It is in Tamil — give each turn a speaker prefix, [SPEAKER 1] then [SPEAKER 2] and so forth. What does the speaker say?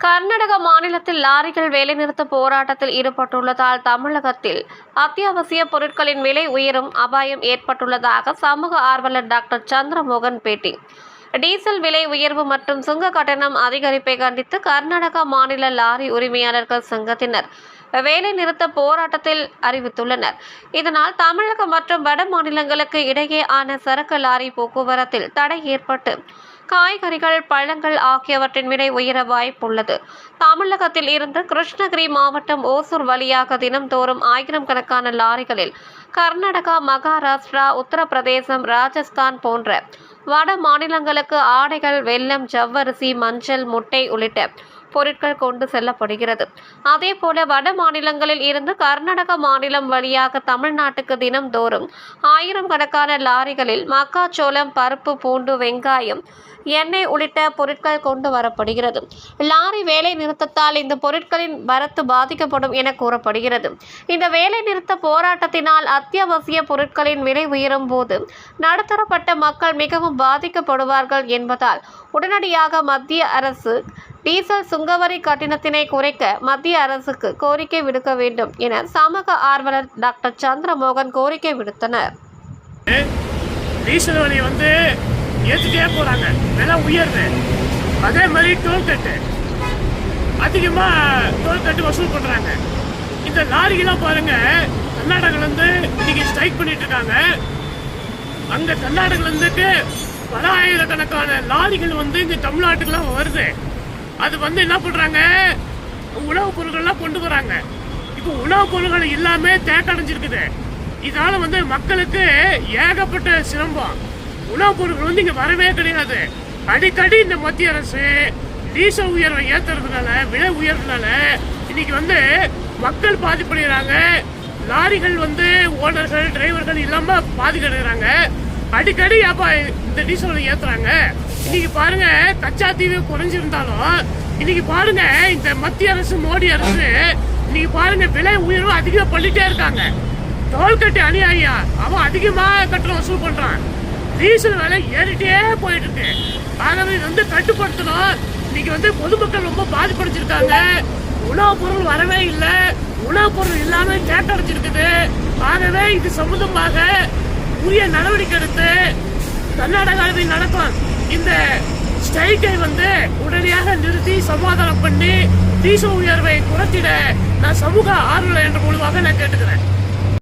[SPEAKER 1] கர்நாடக மாநிலத்தில் லாரிகள் வேலைநிறுத்த போராட்டத்தில் ஈடுபட்டுள்ளதால் தமிழகத்தில் அத்தியாவசிய பொருட்களின் விலை உயரும் அபாயம் ஏற்பட்டுள்ளதாக சமூக ஆர்வலர் டாக்டர் சந்திரமோகன் பேட்டி. டீசல் விலை உயர்வு மற்றும் சுங்க கட்டணம் அதிகரிப்பை கண்டித்து கர்நாடக மாநில லாரி உரிமையாளர்கள் சங்கத்தினர் வேலை நிறுத்த போராட்டத்தில் அறிவித்துள்ளனர். இதனால் தமிழகம் மற்றும் வட மாநிலங்களுக்கு இடையே ஆன சரக்கு லாரி போக்குவரத்தில் தடை ஏற்பட்டு காய்கறிகள் பழங்கள் ஆகியவற்றின் விலை உயர வாய்ப்புள்ளது. தமிழகத்தில் இருந்து கிருஷ்ணகிரி மாவட்டம் ஓசூர் வழியாக தினம்தோறும் ஆயிரம் கணக்கான லாரிகளில் கர்நாடகா மகாராஷ்டிரா உத்தரப்பிரதேசம் ராஜஸ்தான் போன்ற வட மாநிலங்களுக்கு ஆடைகள் வெல்லம் ஜவ்வரிசி மஞ்சள் முட்டை உள்ளிட்ட பொருட்கள் கொண்டு செல்லப்படுகிறது. அதே போல வட மாநிலங்களில் இருந்து கர்நாடக மாநிலம் வழியாக தமிழ்நாட்டுக்கு தினம்தோறும் ஆயிரம் கணக்கான லாரிகளில் மக்காச்சோளம் பருப்பு பூண்டு வெங்காயம் எண்ணெய் உள்ளிட்ட பொருட்கள் கொண்டு வரப்படுகிறது. லாரி வேலை நிறுத்தத்தால் இந்த பொருட்களின் வரத்து பாதிக்கப்படும் என கூறப்படுகிறது. இந்த வேலை நிறுத்த போராட்டத்தினால் அத்தியாவசிய பொருட்களின் விலை உயரும் போது நடுத்தரப்பட்ட மக்கள் மிகவும் பாதிக்கப்படுவார்கள் என்பதால் உடனடியாக மத்திய அரசு டீசல் சுங்கவரி கட்டணத்தினை குறைக்க மத்திய அரசுக்கு கோரிக்கை விடுக்க வேண்டும் என சமூக ஆர்வலர் டாக்டர் சந்திரமோகன் கோரிக்கை விடுத்தனர்.
[SPEAKER 2] டீசல் வரி வந்து ஏற்றிட்டே போகிறாங்க விலை உயர்வு. அதே மாதிரி டோல்கட்டு அதிகமாக டோல்கட்டு வசூல் பண்ணுறாங்க இந்த லாரிகளாம் பாருங்கள் கர்நாடகாலேருந்து இன்றைக்கி ஸ்ட்ரைக் பண்ணிட்டு இருக்காங்க. அங்கே கர்நாடகாலேருந்துட்டு பல ஆயிரக்கணக்கான லாரிகள் வந்து இங்கே தமிழ்நாட்டுக்குலாம் வருது. அது வந்து என்ன பண்ணுறாங்க உணவுப் பொருட்கள்லாம் கொண்டு வராங்க. இப்போ உணவுப் பொருட்கள் எல்லாமே தேக்கடைஞ்சிருக்குது. இதனால் வந்து மக்களுக்கு ஏகப்பட்ட சிரமம். உணவுப் பொருட்கள் வந்து இங்க வரவே கிடையாது. அடிக்கடி இந்த மத்திய அரசு டீசல் உயர்வை ஏத்துறதுனால விலை உயர்றதுனால இன்னைக்கு வந்து மக்கள் பாதிப்படைகிறாங்க லாரிகள் வந்து ஓனர்கள் டிரைவர்கள் இல்லாம பாதிக்கடைகிறாங்க அடிக்கடி அப்போ இந்த டீசல் ஏற்றுறாங்க ஏத்துறாங்க. இன்னைக்கு பாருங்க கச்சா தீவு குறைஞ்சிருந்தாலும் இன்னைக்கு பாருங்க இந்த மத்திய அரசு மோடி அரசு இன்னைக்கு பாருங்க விலை உயர்வு அதிகமா பண்ணிட்டே இருக்காங்க. டோல்கட்டு ஐயா அவன் அதிகமா கட்டணம் வசூல் பண்றான். டீசல் விலை ஏறிட்டே போயிட்டு இருக்கு ஆகவே இது வந்து கட்டுப்படுத்தணும். இன்னைக்கு வந்து பொதுமக்கள் ரொம்ப பாதிப்படைஞ்சிருக்காங்க. உணவுப் பொருள் வரவே இல்லை. உணவுப் பொருள் இல்லாம கேட்டடைஞ்சிருக்குது. ஆகவே இது சம்பந்தமாக உரிய நடவடிக்கை எடுத்து கர்நாடகாவில் நடக்கும் இந்த ஸ்ட்ரைக்கை வந்து உடனடியாக நிறுத்தி சமாதானம் பண்ணி டீசல் உயர்வை குறைத்திட நான் சமூக ஆர்வலர் என்ற மூலமாக நான் கேட்டுக்கிறேன்.